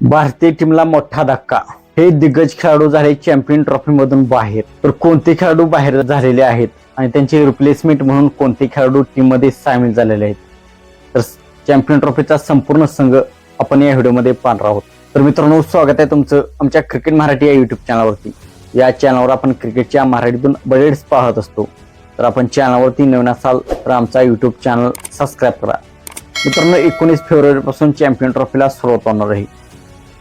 भारतीय टीमला मोठा धक्का. हे दिग्गज खेळाडू झाले चॅम्पियन ट्रॉफी मधून बाहेर. तर कोणते खेळाडू बाहेर झालेले आहेत आणि त्यांचे रिप्लेसमेंट म्हणून कोणते खेळाडू टीममध्ये सामील झालेले आहेत? तर चॅम्पियन ट्रॉफीचा संपूर्ण संघ आपण या व्हिडिओमध्ये पाहणार आहोत. तर मित्रांनो स्वागत आहे तुमचं आमच्या क्रिकेट मराठी या युट्यूब चॅनलवरती या चॅनलवर आपण क्रिकेटच्या मराठीतून बरेच पाहत असतो. तर आपण चॅनलवरती नवीन असाल तर आमचा युट्यूब चॅनल सबस्क्राईब करा. मित्रांनो एकोणीस फेब्रुवारीपासून चॅम्पियन ट्रॉफीला सुरुवात होणार आहे.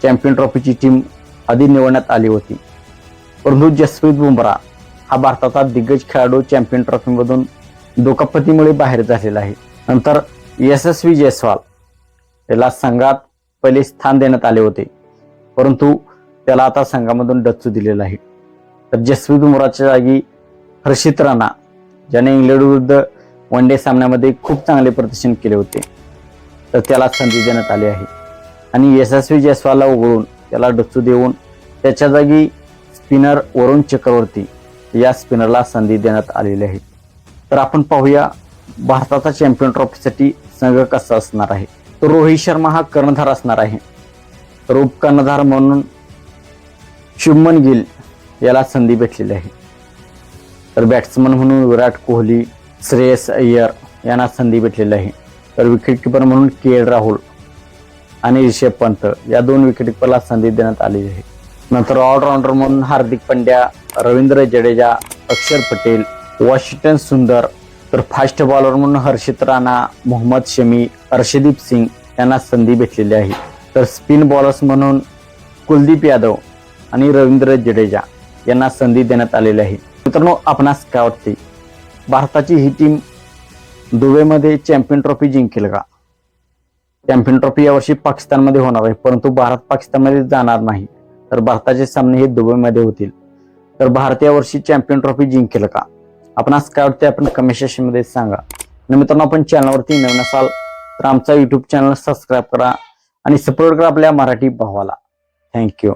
चॅम्पियन ट्रॉफीची टीम आधी निवडण्यात आली होती. परंतु जसप्रीत बुमरा हा भारताचा दिग्गज खेळाडू चॅम्पियन ट्रॉफीमधून दुखापतीमुळे बाहेर झालेला आहे. नंतर यशस्वी जयस्वाल याला संघात पहिले स्थान देण्यात आले होते. परंतु त्याला आता संघामधून डच्चू दिलेला आहे. तर जसप्रीत बुमराच्या जागी हर्षित राणा ज्याने इंग्लंड विरुद्ध वन डे सामन्यामध्ये खूप चांगले प्रदर्शन केले होते तर त्याला संधी देण्यात आली आहे. आणि यशस्वी जयस्वालला उघडून त्याला डच्चू देऊन त्याच्या जागी स्पिनर वरुण चक्रवर्ती या स्पिनरला संधी देण्यात आलेली आहे. तर आपण पाहूया भारताचा चॅम्पियन ट्रॉफीसाठी संघ कसा असणार आहे? तर रोहित शर्मा हा कर्णधार असणार आहे. तर उपकर्णधार म्हणून शुभमन गिल याला संधी भेटलेली आहे. तर बॅट्समन म्हणून विराट कोहली श्रेयस अय्यर यांना संधी भेटलेली आहे. तर विकेटकीपर म्हणून के एल राहुल आणि रिषभ पंत. या दोन विकेटकीपरला संधी देण्यात आली आहे. नंतर ऑलराऊंडर म्हणून हार्दिक पंड्या रवींद्र जडेजा अक्षर पटेल वॉशिंग्टन सुंदर तर फास्ट बॉलर म्हणून हर्षित राणा मोहम्मद शमी हर्षदीप सिंग यांना संधी भेटलेली आहे. तर स्पिन बॉलर्स म्हणून कुलदीप यादव आणि रवींद्र जडेजा यांना संधी देण्यात आलेली आहे. मित्रांनो आपणास काय वाटते? भारताची ही टीम दुबईमध्ये चॅम्पियन ट्रॉफी जिंकेल का? चॅम्पियन ट्रॉफी यावर्षी पाकिस्तानमध्ये होणार आहे परंतु भारत पाकिस्तानमध्ये जाणार नाही. तर भारताचे सामने हे दुबईमध्ये होतील. तर भारत यावर्षी चॅम्पियन ट्रॉफी जिंकेल का? आपणास काय वाटते आपण कमेंट सेक्शनमध्ये सांगा. आणि मित्रांनो आपण चॅनलवरती नवीन असाल तर आमचा युट्यूब चॅनल सबस्क्राईब करा आणि सपोर्ट करा आपल्या मराठी भावाला. थँक्यू